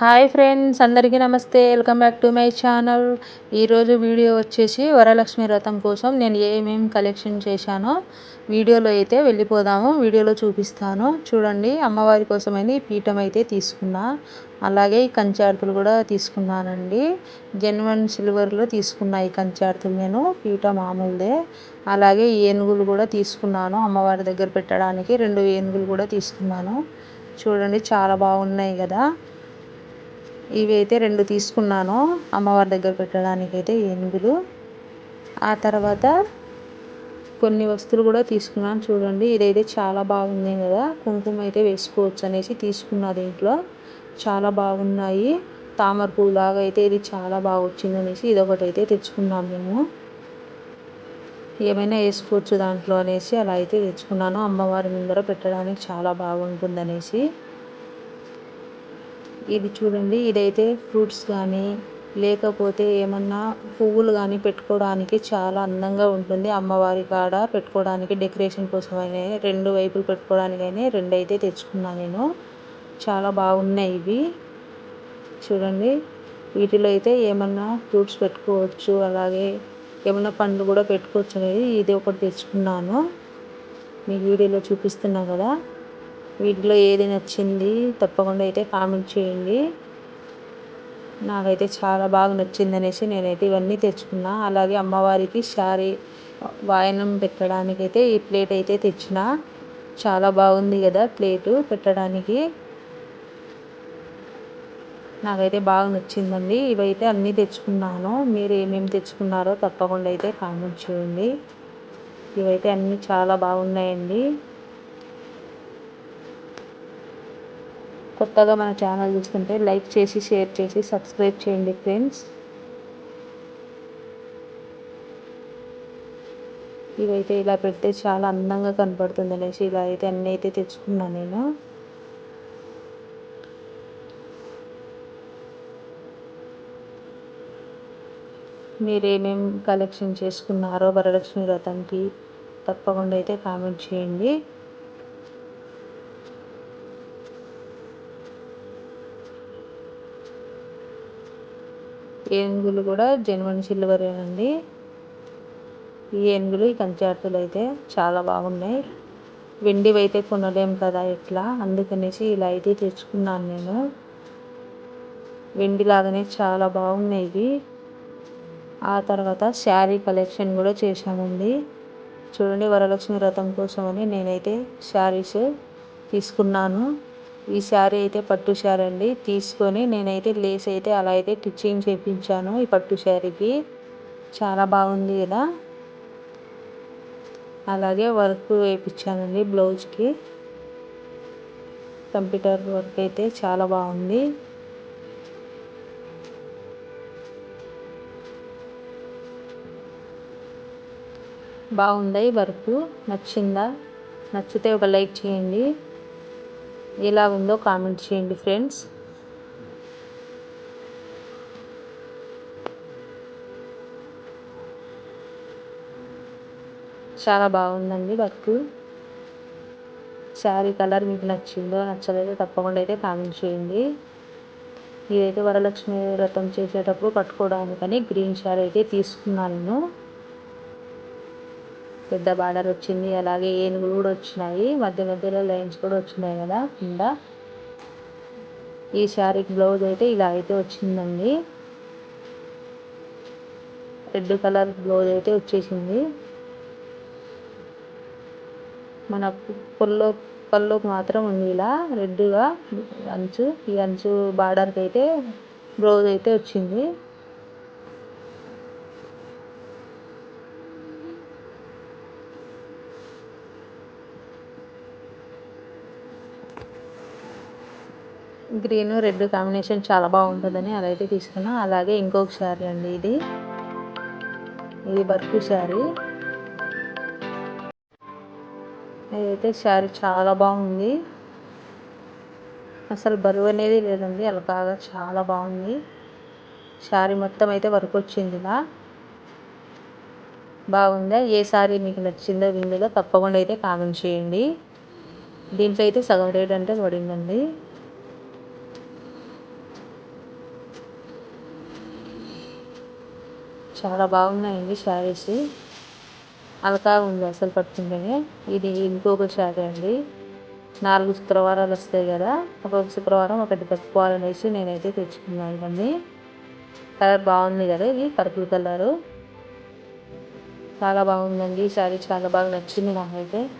Hi friends అందరికీ నమస్తే. Welcome back to my channel. ఈరోజు వీడియో వచ్చేసి వరలక్ష్మి వ్రతం కోసం నేను ఏమేమి కలెక్షన్ చేశానో వీడియోలో అయితే వెళ్ళిపోదాము. వీడియోలో చూపిస్తాను. చూడండి అమ్మవారి కోసమని పీఠం అయితే తీసుకున్నా. అలాగే ఈ కంచార్తులు కూడా తీసుకున్నానండి. జెన్వన్ సిల్వర్లో తీసుకున్నా ఈ కంచార్తులు నేను. పీఠ మామూలుదే. అలాగే ఏనుగులు కూడా తీసుకున్నాను. అమ్మవారి దగ్గర పెట్టడానికి రెండు ఏనుగులు కూడా తీసుకున్నాను. చూడండి చాలా బాగున్నాయి కదా. ఇవైతే రెండు తీసుకున్నాను. అమ్మవారి దగ్గర పెట్టడానికి అయితే ఏనుగులు ఆ తర్వాత కొన్ని వస్తువులు కూడా తీసుకున్నాను చూడండి. ఇదైతే చాలా బాగుంది కదా. కుంకుమ అయితే వేసుకోవచ్చు అనేసి తీసుకున్నా దీంట్లో. చాలా బాగున్నాయి. తామర పువ్వు అయితే ఇది చాలా బాగా వచ్చింది అనేసి ఇది ఒకటి అయితే తెచ్చుకున్నాం మేము. ఏమైనా వేసుకోవచ్చు దాంట్లో అనేసి అలా అయితే తెచ్చుకున్నాను. అమ్మవారి ముందర పెట్టడానికి చాలా బాగుంటుంది అనేసి. ఇది చూడండి ఇదైతే ఫ్రూట్స్ కానీ లేకపోతే ఏమన్నా పువ్వులు కానీ పెట్టుకోవడానికి చాలా అందంగా ఉంటుంది. అమ్మవారి కాడ పెట్టుకోవడానికి డెకరేషన్ కోసం అయినా రెండు వైపులు పెట్టుకోవడానికైనా రెండు అయితే తెచ్చుకున్నాను నేను. చాలా బాగున్నాయి ఇవి. చూడండి వీటిలో అయితే ఏమన్నా ఫ్రూట్స్ పెట్టుకోవచ్చు అలాగే ఏమన్నా పండ్లు కూడా పెట్టుకోవచ్చు అనేది ఇది ఒకటి తెచ్చుకున్నాను. మీ వీడియోలో చూపిస్తున్నా కదా. వీటిలో ఏది నచ్చింది తప్పకుండా అయితే కామెంట్ చేయండి. నాకైతే చాలా బాగా నచ్చింది అనేసి నేనైతే ఇవన్నీ తెచ్చుకున్నా. అలాగే అమ్మవారికి శారీ వాయనం పెట్టడానికి అయితే ఈ ప్లేట్ అయితే తెచ్చిన. చాలా బాగుంది కదా ప్లేటు పెట్టడానికి. నాకైతే బాగా నచ్చిందండి. ఇవైతే అన్నీ తెచ్చుకున్నాను. మీరు ఏమేమి తెచ్చుకున్నారో తప్పకుండా అయితే కామెంట్ చేయండి. ఇవైతే అన్నీ చాలా బాగున్నాయండి. కొత్తగా మన ఛానల్ చూస్తుంటే లైక్ చేసి షేర్ చేసి సబ్స్క్రైబ్ చేయండి ఫ్రెండ్స్. ఇవైతే ఇలా పెడితే చాలా అందంగా కనపడుతుంది అనేసి ఇలా అయితే అన్నీ అయితే తెచ్చుకున్నాను నేను. మీరేమేం కలెక్షన్ చేసుకున్నారో వరలక్ష్మి వ్రతంకి తప్పకుండా అయితే కామెంట్ చేయండి. ఏనుగులు కూడా జెన్యున్ సిల్వరేనండి. ఈ ఏనుగులు ఈ కంచార్తులు అయితే చాలా బాగున్నాయి. వెండివి అయితే కొనలేము కదా ఇట్లా. అందుకనేసి ఇలా అయితే తెచ్చుకున్నాను నేను. వెండి లాగానే చాలా బాగున్నాయి ఇవి. ఆ తర్వాత శారీ కలెక్షన్ కూడా చేశామండి. చూడండి వరలక్ష్మి వ్రతం కోసమని నేనైతే శారీస్ తీసుకున్నాను. ఈ శారీ అయితే పట్టు శారీ అండి. తీసుకొని నేనైతే లేస్ అయితే అలా అయితే టిచ్చింగ్ చేయించాను ఈ పట్టు శారీకి. చాలా బాగుంది కదా. అలాగే వర్క్ వేయించానండి బ్లౌజ్కి. కంప్యూటర్ వర్క్ అయితే చాలా బాగుంది. బాగుంది వర్క్? నచ్చిందా? నచ్చితే ఒక లైక్ చేయండి. ఎలా ఉందో కామెంట్ చేయండి ఫ్రెండ్స్ చాలా బాగుందండి వర్క్ శారీ కలర్ మీకు నచ్చిందో నచ్చలేదో తప్పకుండా అయితే కామెంట్ చేయండి. ఇదైతే వరలక్ష్మి వ్రతం చేసేటప్పుడు కట్టుకోవడానికని గ్రీన్ శారీ అయితే తీసుకున్నాను నేను. పెద్ద బార్డర్ వచ్చింది అలాగే ఏనుగులు కూడా వచ్చినాయి మధ్య మధ్యలో లైన్స్ కూడా వచ్చినాయి కదా కింద. ఈ శారీకి బ్లౌజ్ అయితే ఇలా అయితే వచ్చిందండి. రెడ్ కలర్ బ్లౌజ్ అయితే వచ్చేసింది. మన పొల్లో పళ్ళుకి మాత్రం ఉంది ఇలా రెడ్గా అంచు ఈ అంచు బార్డర్కి అయితే బ్లౌజ్ అయితే వచ్చింది. గ్రీన్ రెడ్ కాంబినేషన్ చాలా బాగుంటుందని అదైతే తీసుకున్నా. అలాగే ఇంకొక శారీ అండి ఇది. ఇది బర్ఫు శారీ. ఇదైతే శారీ చాలా బాగుంది. అసలు బరువు అనేది లేదండి అలా చాలా బాగుంది. శారీ మొత్తం అయితే వర్క్ వచ్చింది ఇలా. బాగుందా? ఏ శారీ మీకు నచ్చిందో వీళ్ళలో తప్పకుండా అయితే కామెంట్ చేయండి. దీంట్లో అయితే సగం రేట్ అంటే పడిందండి. చాలా బాగున్నాయండి శారీస్. అలకా ఉంది అసలు పట్టుకుంటేనే. ఇది ఇంకొక శారీ అండి. నాలుగు శుక్రవారాలు వస్తాయి కదా. ఒక్కొక్క శుక్రవారం ఒకటి కట్టుకోవాలనేసి నేనైతే తెచ్చుకున్నాను ఇవన్నీ. కలర్ బాగుంది కదా ఇది పర్పుల్ కలరు. చాలా బాగుందండి. ఈ శారీ చాలా బాగా నచ్చింది నాకైతే.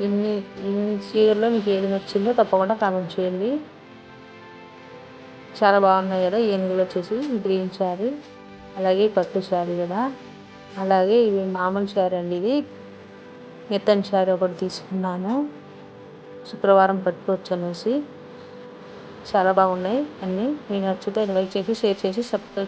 ఇన్ని ఇన్ని చీరల్లో మీకు ఏది నచ్చిందో తప్పకుండా కామెంట్ చేయండి. చాలా బాగున్నాయి కదా ఏనుగులు వచ్చేసి గ్రీన్ శారీ అలాగే పట్టు శారీ కదా అలాగే ఇవి మామూలు శారీ అండి ఇది. మెత్తని శారీ ఒకటి తీసుకున్నాను. శుక్రవారం పట్టుకోవచ్చు అనేసి. చాలా బాగున్నాయి అన్నీ. మీకు నచ్చితే లైక్ చేసి షేర్ చేసి సబ్స్క్రైబ్